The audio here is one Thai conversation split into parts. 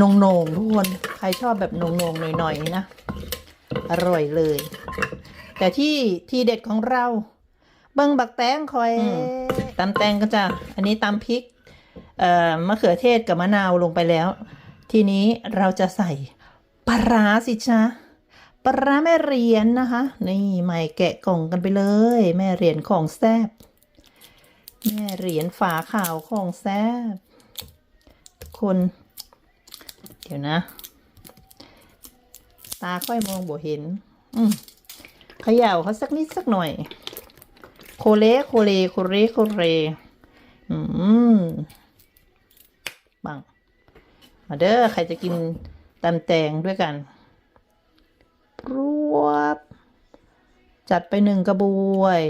นงนงๆทุกคน ใครชอบแบบนงนงๆหน่อยๆนะ อร่อยเลย แต่ที่ที่เด็ดของเราเบิ้งบักแตงคอยตำแตงก็จะอันนี้ตำพริก เอ่อมะเขือเทศกับมะนาวลงไปแล้ว ทีนี้เราจะใส่ปลาร้าสิจ้าปลาร้าแม่เหรียญนะคะ นี่ใหม่แกะกล่องกันไปเลย แม่เหรียญของแซบแม่เหรียญฝาขาวของแซบคน เดี๋ยวนะ ตาค่อยมองบ่เห็น อืมเขย่าเขาสักนิดสักหน่อย โคเลโคเลโคเรโคเรอืมบังมาเด้อใครจะกินตำแตงด้วยกันรวบ จัดไปหนึ่งกระบวย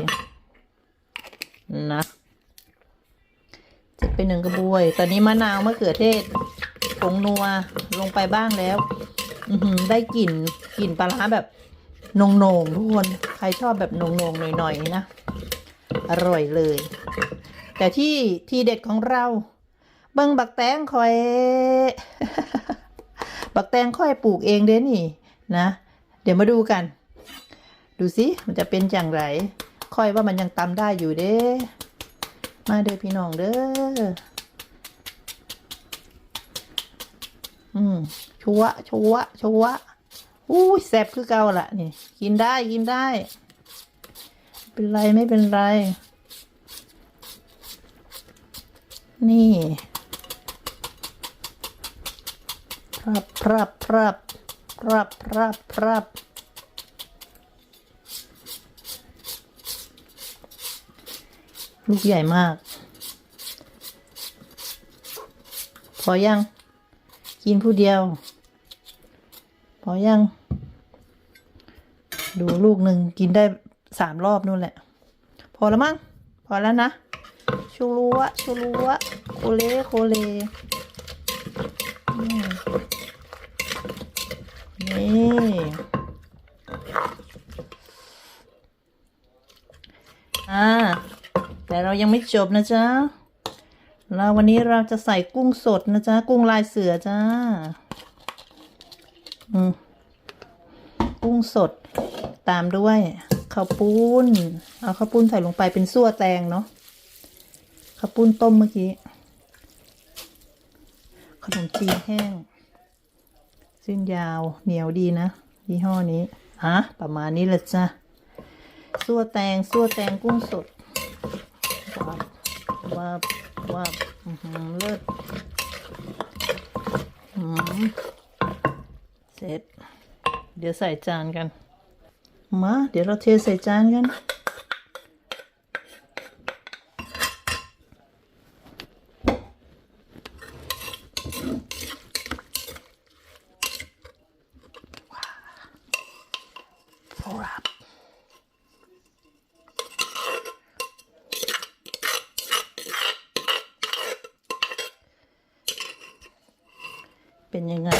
นะจัดไปหนึ่งกระบวย ตอนนี้มะนาวมะเขือเทศผงนัว ลงไปบ้างแล้วอืได้กลิ่นกลิ่นปลาร้าแบบนงนงๆทุกคน ใครชอบแบบนงนงๆหน่อยๆนะ อร่อยเลย แต่ที่ที่เด็ดของเรา เบิ้งบักแตงคอย บักแตงค่อยปลูกเองเด้นี่ นะ เดี๋ยวมาดูกัน ดูสิมันจะเป็นอย่างไรค่อยว่ามันยังตำได้อยู่เด้ มาเด้อพี่น้องเด้อ อืมชัวชัวชัวอู้ยแซ่บคือเก่าละนี่ กินได้กินได้ เป็นไรไม่เป็นไร นี่ พรับพรับพรับพรับพรับพรับลูกใหญ่มาก พอยัง กินผู้เดียว พอยัง ดูลูกหนึ่งกินได้สามรอบนู่นแหละ พอแล้วมั้ง พอแล้วนะ ชูรัวชูรัวโคเลโคเลนี่อ่าแต่เรายังไม่จบนะจ๊ะ แล้ววันนี้เราจะใส่กุ้งสดนะจ๊ะ กุ้งลายเสือจ้า อืม กุ้งสด ตามด้วยข้าวปุ้น เอาข้าวปุ้นใส่ลงไปเป็นซั่วแตงเนาะ ข้าวปุ้นต้มเมื่อกี้ ขนมจีนแห้งเส้นยาวเหนียวดีนะยี่ห้อนี้ฮะประมาณนี้แหละจ้ะซั่วแตงซั่วแตงกุ้งสด วับวับวับอื้อหือเลิศเสร็จ เดี๋ยวใส่จานกัน มา เดี๋ยวเราเทใส่จานกันครั เป็นยังไง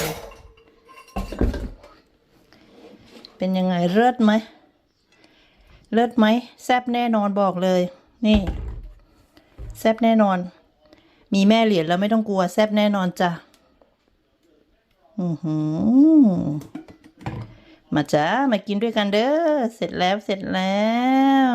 เป็นยังไงเลิศไหมเลิศไหมแซบแน่นอนบอกเลย นี่ แซบแน่นอน มีแม่เหรียญแล้วไม่ต้องกลัว แซบแน่นอนจ้ะอือหือมาจ้ามากินด้วยกันเด้อเสร็จแล้วเสร็จแล้ว